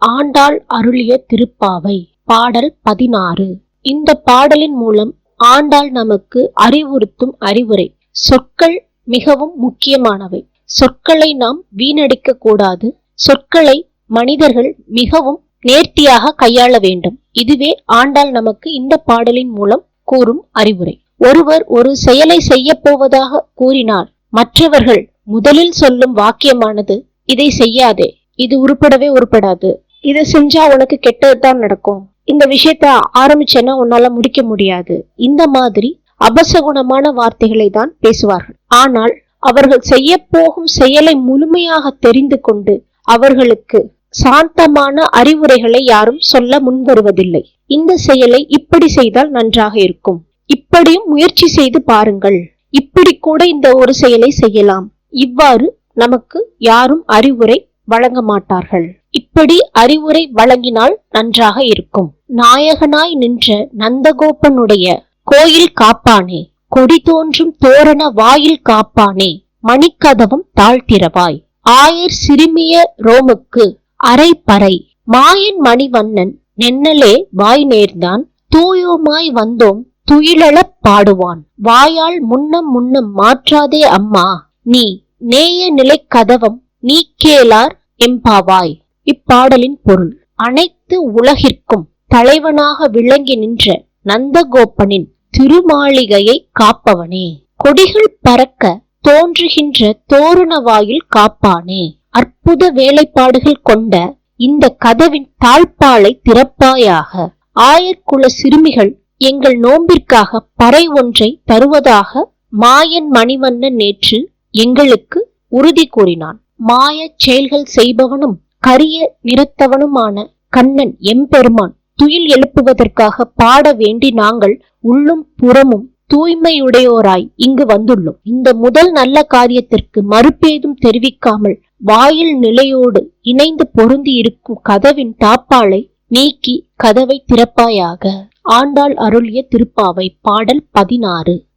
ஆண்டாள் அருளிய திருப்பாவை. பாடல் பதினாறு. இந்த பாடலின் மூலம் ஆண்டாள் நமக்கு அறிவுறுத்தும் அறிவுரை. சொற்கள் மிகவும் முக்கியமானவை. சொற்களை நாம் வீணடிக்க கூடாது. சொற்களை மனிதர்கள் மிகவும் நேர்த்தியாக கையாள வேண்டும். இதுவே ஆண்டாள் நமக்கு இந்த பாடலின் மூலம் கூறும் அறிவுரை. ஒருவர் ஒரு செயலை செய்ய போவதாக கூறினார் மற்றவர்கள் முதலில் சொல்லும் வாக்கியமானது இதை செய்யாதே. இது உருப்படவே உருப்படாது. இதை செஞ்சா உனக்கு கெட்டதுதான் நடக்கும். இந்த விஷயத்த ஆரம்பிச்சேன்னா உன்னால முடிக்க முடியாது. இந்த மாதிரி அபசகுணமான வார்த்தைகளை தான் பேசுவார்கள். ஆனால் அவர்கள் செய்ய போகும் செயலை முழுமையாக தெரிந்து கொண்டு அவர்களுக்கு சாந்தமான அறிவுரைகளை யாரும் சொல்ல முன்வருவதில்லை. இந்த செயலை இப்படி செய்தால் நன்றாக இருக்கும். இப்படியும் முயற்சி செய்து பாருங்கள். இப்படி கூட இந்த ஒரு செயலை செய்யலாம். இவ்வாறு நமக்கு யாரும் அறிவுரை வழங்க மாட்டார்கள் இப்படி அறிவுரை வழங்கினால் நன்றாக இருக்கும். நாயகனாய் நின்ற நந்தகோபனுடைய கோயில் காப்பானே கொடி தோன்றும் தோரண வாயில் காப்பானே மணிக்கதவம் தாழ்த்திரவாய் ஆயர் சிறுமிய ரோமுக்கு அரை பறை மாயன் மணிவண்ணன் நென்னலே வாய் நேர்ந்தான் தூயோமாய் வந்தோம் துயிலளப் பாடுவான். வாயால் முன்னம் முன்னம் மாற்றாதே அம்மா நீ நேய நிலை கதவம் நீ கேளார் எம்பாவாய் இப்பாடலின் பொருள் அனைத்து உலகிற்கும் தலைவனாக விளங்கி நின்ற நந்தகோப்பனின் திருமாளிகையை காப்பவனே. கொடிகள் பறக்க தோன்றுகின்ற தோரண வாயில் காப்பானே. அற்புத வேலைப்பாடுகள் கொண்ட இந்த கதவின் தாழ்பாலை திறப்பாயாக. ஆயர்குல சிறுமிகள் எங்கள் நோம்பிற்காக பறை ஒன்றை தருவதாக மாயன் மணிவண்ணன் நேற்று எங்களுக்கு உறுதி கூறினான். மாயச் செயல்கள் செய்பவனும் கரிய நிறுத்தவனுமான கண்ணன் எம்பெருமான் துயில் எழுப்புவதற்காக பாட வேண்டி நாங்கள் உள்ளும் புறமும் தூய்மையுடையோராய் இங்கு வந்துள்ளோம். இந்த முதல் நல்ல காரியத்திற்கு மறுப்பேதும் தெரிவிக்காமல் வாயில் நிலையோடு இணைந்து பொருந்தி இருக்கும் கதவின் தாப்பாளை நீக்கி கதவை திறப்பாயாக. ஆண்டாள் அருளிய திருப்பாவை பாடல் பதினாறு.